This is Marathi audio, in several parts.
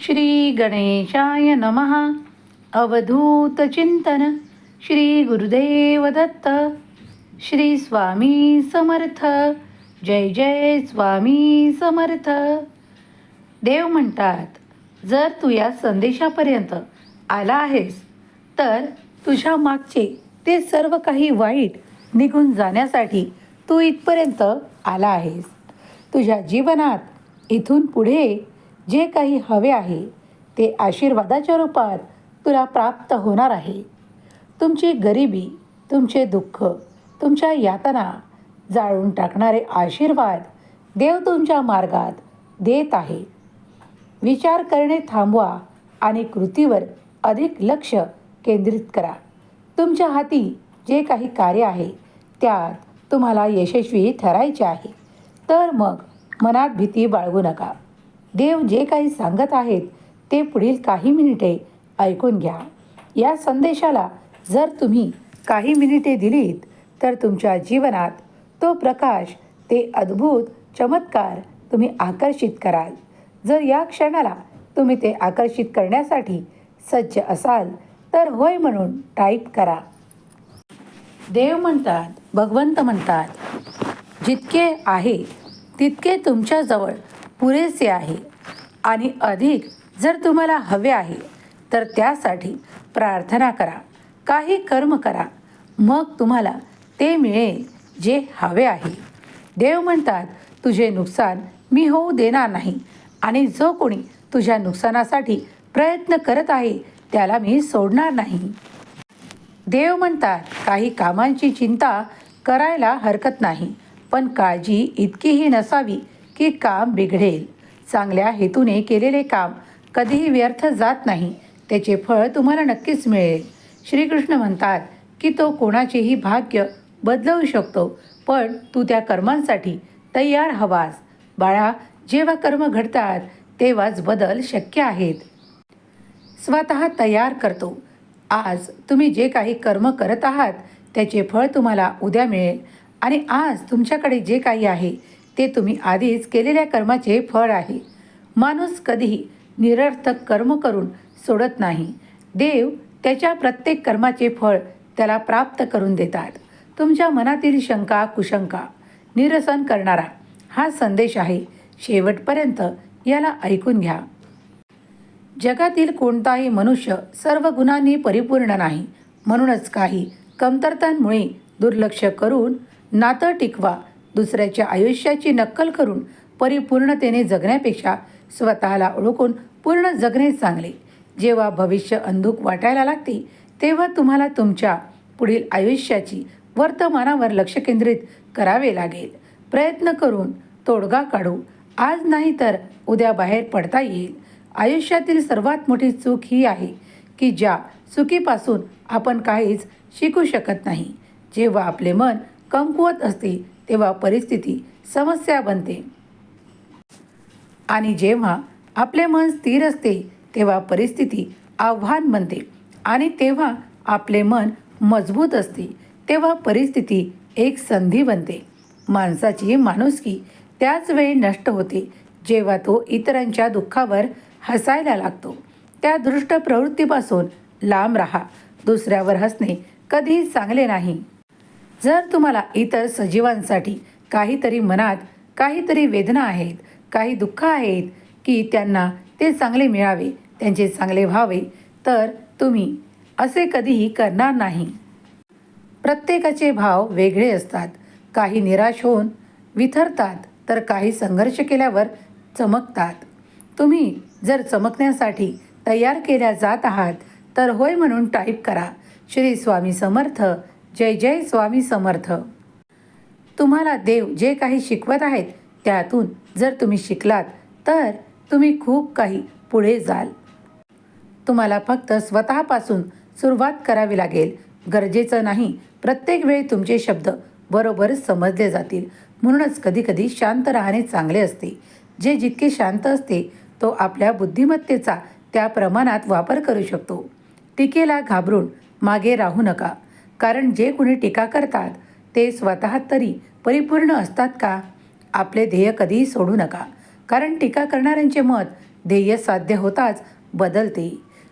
श्री गणेशाय नमः। अवधूत चिंतन। श्री गुरुदेव दत्त। श्री स्वामी समर्थ। जय जय स्वामी समर्थ। देव म्हणतात जर तू या संदेशापर्यंत आला आहेस तर तुझ्या मागचे ते सर्व काही वाईट निघून जाण्यासाठी तू इथपर्यंत आला आहेस. तुझ्या जीवनात इथून पुढे जे काही हवे आहे ते आशीर्वादाच्या रूपात तुला प्राप्त होणार आहे. तुमची गरिबी तुमचे दुःख तुमच्या यातना जाळून टाकणारे आशीर्वाद देव तुमच्या मार्गात देत आहे. विचार करणे थांबवा आणि कृतीवर अधिक लक्ष केंद्रित करा. तुमच्या हाती जे काही कार्य आहे त्यात तुम्हाला यशस्वी ठरायचे आहे. तर मग मनात भीती बाळगू नका. देव जे काही सांगत आहेत ते पुढील काही मिनिटे ऐकून घ्या. या संदेशाला जर तुम्ही काही मिनिटे दिलीत तर तुमच्या जीवनात तो प्रकाश ते अद्भुत चमत्कार तुम्ही आकर्षित कराल. जर या क्षणाला तुम्ही ते आकर्षित करण्यासाठी सज्ज असाल तर होय म्हणून टाईप करा. देव म्हणतात भगवंत म्हणतात जितके आहे तितके तुमच्याजवळ पुरेसे आहे. आणि अधिक जर तुम्हाला हवे आहे तर त्यासाठी प्रार्थना करा. काही कर्म करा. मग तुम्हाला ते मिळेल जे हवे आहे. देव म्हणतात तुझे नुकसान मी होऊ देणार नाही आणि जो कोणी तुझ्या नुकसानासाठी प्रयत्न करत आहे त्याला मी सोडणार नाही. देव म्हणतात काही कामांची चिंता करायला हरकत नाही पण काळजी इतकीही नसावी की काम बिघडेल. चांगल्या हेतूने केलेले काम कधीही व्यर्थ जात नाही. त्याचे फळ तुम्हाला नक्कीच मिळेल. श्रीकृष्ण म्हणतात की तो कोणाचेही भाग्य बदलवू शकतो पण तू त्या कर्मांसाठी तयार हवास. बाळा जेव्हा कर्म घडतात तेव्हाच बदल शक्य आहेत. स्वतः तयार करतो. आज तुम्ही जे काही कर्म करत आहात त्याचे फळ तुम्हाला उद्या मिळेल. आणि आज तुमच्याकडे जे काही आहे ते तुम्ही आधीच केलेल्या कर्माचे फळ आहे. माणूस कधीही निरर्थक कर्म करून सोडत नाही. देव त्याच्या प्रत्येक कर्माचे फळ त्याला प्राप्त करून देतात. तुमच्या मनातील शंका कुशंका निरसन करणारा हा संदेश आहे. शेवटपर्यंत याला ऐकून घ्या. जगातील कोणताही मनुष्य सर्व गुणांनी परिपूर्ण नाही. म्हणूनच काही कमतरतांमुळे दुर्लक्ष करून नातं टिकवा. दुसऱ्याच्या आयुष्याची नक्कल करून परिपूर्णतेने जगण्यापेक्षा स्वतःला ओळखून पूर्ण जगणे चांगले. जेव्हा भविष्य अंधुक वाटायला लागते तेव्हा तुम्हाला तुमच्या पुढील आयुष्याची वर्तमानावर लक्ष केंद्रित करावे लागेल. प्रयत्न करून तोडगा काढू. आज नाही तर उद्या बाहेर पडता येईल. आयुष्यातील सर्वात मोठी चूक ही आहे की ज्या चुकीपासून आपण काहीच शिकू शकत नाही. जेव्हा आपले मन कमकुवत असते तेव्हा परिस्थिती समस्या बनते. आणि जेव्हा आपले मन स्थिर असते तेव्हा परिस्थिती आव्हान बनते. आणि तेव्हा आपले मन मजबूत असते तेव्हा परिस्थिती एक संधी बनते. माणसाची माणुसकी त्याच वेळी नष्ट होते जेव्हा तो इतरांच्या दुःखावर हसायला लागतो. त्या दृष्ट प्रवृत्तीपासून लांब राहा. दुसऱ्यावर हसणे कधीही चांगले नाही. जर तुम्हाला इतर सजीवांसाठी काहीतरी मनात काहीतरी वेदना आहेत काही दुःख आहेत की त्यांना ते चांगले मिळावे त्यांचे चांगले व्हावे तर तुम्ही असे कधीही करणार नाही. प्रत्येकाचे भाव वेगळे असतात. काही निराश होऊन विथरतात तर काही संघर्ष केल्यावर चमकतात. तुम्ही जर चमकण्यासाठी तयार केल्या जात आहात तर होय म्हणून टाईप करा. श्री स्वामी समर्थ जय जय स्वामी समर्थ. तुम्हाला देव जे काही शिकवत आहेत त्यातून जर तुम्ही शिकलात तर तुम्ही खूप काही पुढे जाल. तुम्हाला फक्त स्वतःपासून सुरुवात करावी लागेल. गरजेचं नाही प्रत्येक वेळी तुमचे शब्द बरोबर समजले जातील. म्हणूनच कधीकधी शांत राहणे चांगले असते. जे जितके शांत असते तो आपल्या बुद्धिमत्तेचा त्या प्रमाणात वापर करू शकतो. टीकेला घाबरून मागे राहू नका. कारण जे कुणी टीका करतात ते स्वतः तरी परिपूर्ण असतात का? आपले ध्येय कधीही सोडू नका. कारण टीका करणाऱ्यांचे मत ध्येय साध्य होताच बदलते.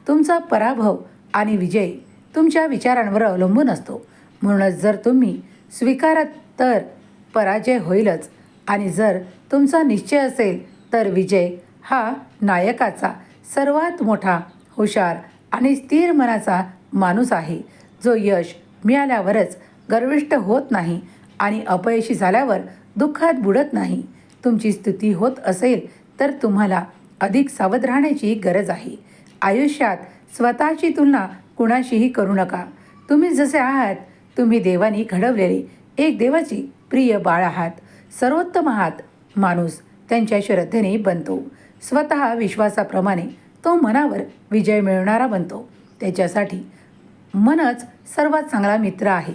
तुमचा पराभव आणि विजय तुमच्या विचारांवर अवलंबून असतो. म्हणूनच जर तुम्ही स्वीकारत तर पराजय होईलच. आणि जर तुमचा निश्चय असेल तर विजय हा नायकाचा सर्वात मोठा हुशार आणि स्थिर मनाचा माणूस आहे जो यश मिळाल्यावरच गर्विष्ट होत नाही आणि अपयशी झाल्यावर दुःखात बुडत नाही. तुमची स्तुती होत असेल तर तुम्हाला अधिक सावध राहण्याची गरज आहे. आयुष्यात स्वतःची तुलना कुणाशीही करू नका. तुम्ही जसे आहात तुम्ही देवानी घडवलेले एक देवाची प्रिय बाळ आहात. सर्वोत्तम आहात माणूस त्यांच्या श्रद्धेने बनतो. स्वतः विश्वासाप्रमाणे तो मनावर विजय मिळवणारा बनतो. त्याच्यासाठी मनच सर्वात चांगला मित्र आहे.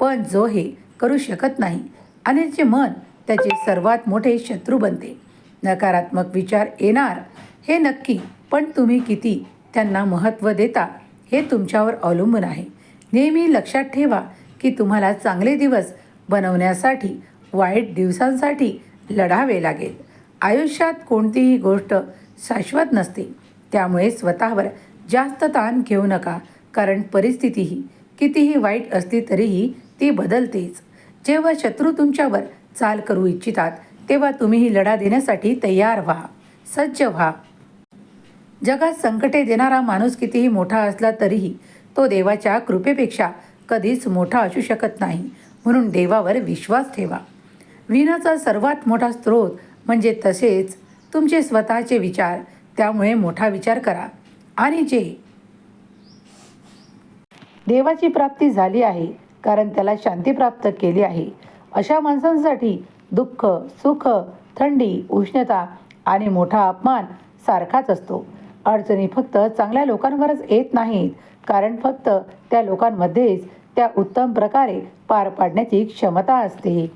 पण जो हे करू शकत नाही आणि जे मन त्याचे सर्वात मोठे शत्रू बनते. नकारात्मक विचार येणार हे नक्की. पण तुम्ही किती त्यांना महत्त्व देता हे तुमच्यावर अवलंबून आहे. नेहमी लक्षात ठेवा की तुम्हाला चांगले दिवस बनवण्यासाठी वाईट दिवसांसाठी लढावे लागेल. आयुष्यात कोणतीही गोष्ट शाश्वत नसते. त्यामुळे स्वतःवर जास्त ताण घेऊ नका कारण परिस्थितीही कितीही वाईट असली तरीही ती बदलतेच. जेव्हा शत्रू तुमच्यावर चाल करू इच्छितात तेव्हा तुम्हीही लढा देण्यासाठी तयार व्हा. सज्ज व्हा. जगात संकटे देणारा माणूस कितीही मोठा असला तरीही तो देवाच्या कृपेपेक्षा कधीच मोठा असू शकत नाही. म्हणून देवावर विश्वास ठेवा. विनाचा सर्वात मोठा स्रोत म्हणजे तसेच तुमचे स्वतःचे विचार त्यामुळे मोठा विचार करा. आणि जे देवाची प्राप्ती झाली आहे कारण त्याला शांती प्राप्त केली आहे. अशा माणसांसाठी दुःख सुख थंडी उष्णता आणि मोठा अपमान सारखाच असतो. अडचणी फक्त चांगल्या लोकांवरच येत नाहीत कारण फक्त त्या लोकांमध्येच त्या उत्तम प्रकारे पार पाडण्याची क्षमता असते.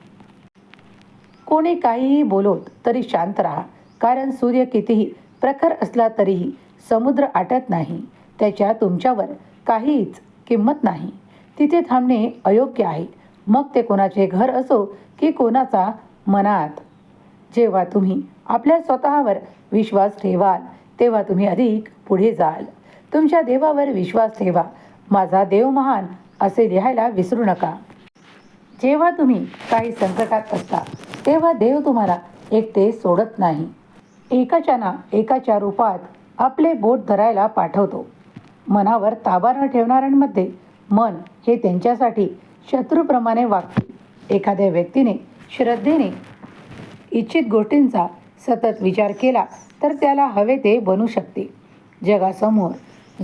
कोणी काहीही बोलोत तरी शांत राहा कारण सूर्य कितीही प्रखर असला तरीही समुद्र आटत नाही. त्याच्या तुमच्यावर काहीच किंमत नाही. तिथे थांबणे अयोग्य आहे. मग ते कोणाचे घर असो की कोणाचा मनात. जेव्हा तुम्ही आपल्या स्वतःवर विश्वास ठेवाल तेव्हा तुम्ही अधिक पुढे जाल. तुमच्या देवावर विश्वास ठेवा. माझा देव महान असे लिहायला विसरू नका. जेव्हा तुम्ही काही संकटात असता तेव्हा देव तुम्हाला एकटे सोडत नाही. एकाच्या ना एकाच्या रूपात आपले बोट धरायला पाठवतो. मनावर ताबा न ठेवणाऱ्यांमध्ये मन हे त्यांच्यासाठी शत्रूप्रमाणे वागते. एखाद्या व्यक्तीने श्रद्धेने इच्छित गोष्टींचा सतत विचार केला तर त्याला हवे ते बनू शकते. जगासमोर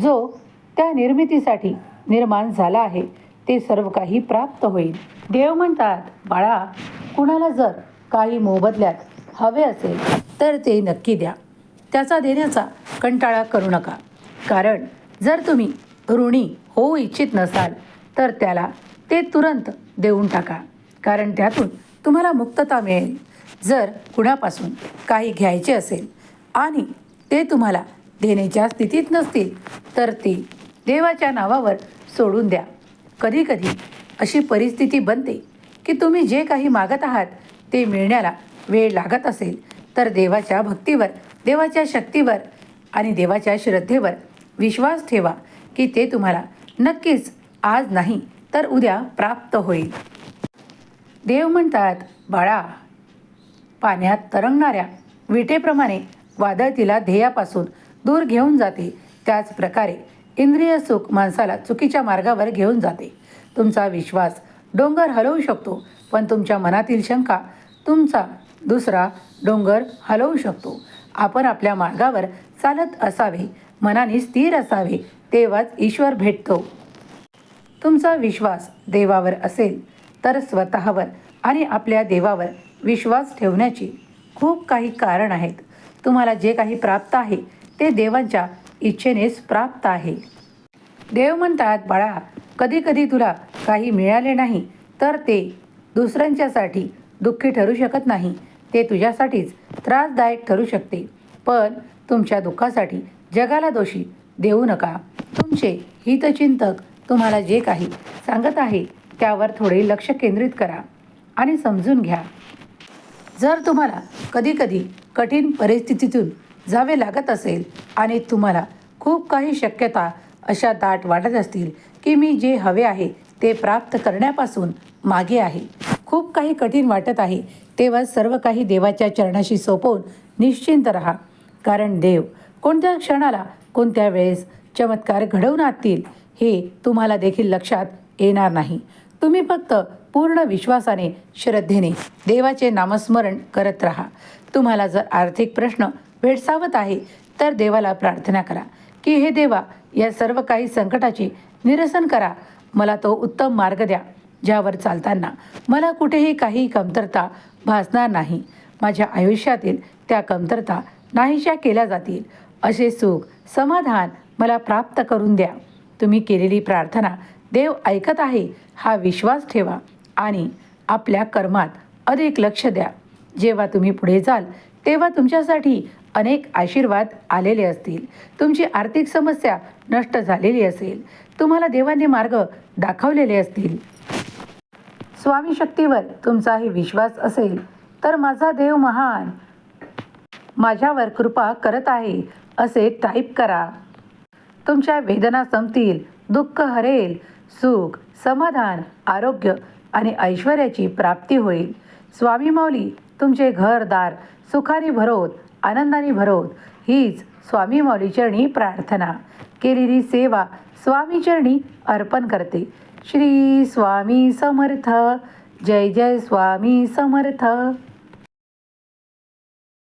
जो त्या निर्मितीसाठी निर्माण झाला आहे ते सर्व काही प्राप्त होईल. देव म्हणतात बाळा कुणाला जर काही मोबदल्यात हवे असेल तर ते नक्की द्या. त्याचा देण्याचा कंटाळा करू नका. कारण जर तुम्ही ऋणी होऊ इच्छित नसाल तर त्याला ते तुरंत देऊन टाका कारण त्यातून तुम्हाला मुक्तता मिळेल. जर कुणापासून काही घ्यायचे असेल आणि ते तुम्हाला देण्याच्या स्थितीत नसतील तर ते देवाच्या नावावर सोडून द्या. कधीकधी अशी परिस्थिती बनते की तुम्ही जे काही मागत आहात ते मिळण्याला वेळ लागत असेल तर देवाच्या भक्तीवर देवाच्या शक्तीवर आणि देवाच्या श्रद्धेवर विश्वास ठेवा की ते तुम्हाला नक्कीच आज नाही तर उद्या प्राप्त होईल. देव म्हणतात बाळा पाण्यात तरंगणाऱ्या विटेप्रमाणे वादळ तिला ध्येयापासून दूर घेऊन जाते. त्याच प्रकारे इंद्रिय सुख माणसाला चुकीच्या मार्गावर घेऊन जाते. तुमचा विश्वास डोंगर हलवू शकतो पण तुमच्या मनातील शंका तुमचा दुसरा डोंगर हलवू शकतो. आपण आपल्या मार्गावर चालत असावे मनाने स्थिर असावे तेव्हाच ईश्वर भेटतो. तुमचा विश्वास देवावर असेल तर स्वतःवर आणि आपल्या देवावर विश्वास ठेवण्याची खूप काही कारण आहेत. तुम्हाला जे काही प्राप्त आहे ते देवांच्या इच्छेनेच प्राप्त आहे. देव म्हणतात बाळा कधी कधी तुला काही मिळाले नाही तर ते दुसऱ्यांच्यासाठी दुःखी ठरू शकत नाही. ते तुझ्यासाठीच त्रासदायक ठरू शकते. पण तुमच्या दुःखासाठी जगाला दोषी देऊ नका. तुमचे हितचिंतक तुम्हाला जे काही सांगत आहे त्यावर थोडे लक्ष केंद्रित करा आणि समजून घ्या. जर तुम्हाला कधीकधी कठीण परिस्थितीतून जावे लागत असेल आणि तुम्हाला खूप काही शक्यता अशा दाट वाटत असतील की मी जे हवे आहे ते प्राप्त करण्यापासून मागे आहे. खूप काही कठीण वाटत आहे तेव्हा सर्व काही देवाच्या चरणाशी सोपवून निश्चिंत राहा. कारण देव कोणत्या क्षणाला कोणत्या वेळेस चमत्कार घडवून आणतील हे तुम्हाला देखील लक्षात येणार नाही. तुम्ही फक्त पूर्ण विश्वासाने श्रद्धेने देवाचे नामस्मरण करत राहा. तुम्हाला जर आर्थिक प्रश्न भेडसावत आहे तर देवाला प्रार्थना करा की हे देवा या सर्व काही संकटाचे निरसन करा. मला तो उत्तम मार्ग द्या ज्यावर चालताना मला कुठेही काही कमतरता भासणार नाही. माझ्या आयुष्यातील त्या कमतरता नाहीशा केल्या जातील. असे सुख समाधान मला प्राप्त करून द्या. तुम्ही केलेली प्रार्थना देव ऐकत आहे हा विश्वास ठेवा आणि आपल्या कर्मात अधिक लक्ष द्या. जेव्हा तुम्ही पुढे जाल तेव्हा तुमच्यासाठी अनेक आशीर्वाद आलेले असतील. तुमची आर्थिक समस्या नष्ट झालेली असेल. तुम्हाला देवाने मार्ग दाखवलेले असतील. स्वामी शक्तीवर तुमचाही विश्वास असेल तर माझा देव महान माझ्यावर कृपा करत आहे. असे टाईप करा. तुमच्या वेदना संपतील दुःख हरेल सुख समाधान आरोग्य आणि ऐश्वर्याची प्राप्ती होईल. स्वामी माऊली तुमचे घरदार सुखाने भरोत आनंदाने भरोत हीच स्वामी माऊलीचरणी प्रार्थना. केलेली सेवा स्वामीचरणी अर्पण करते. श्री स्वामी समर्थ. जय जय स्वामी समर्थ.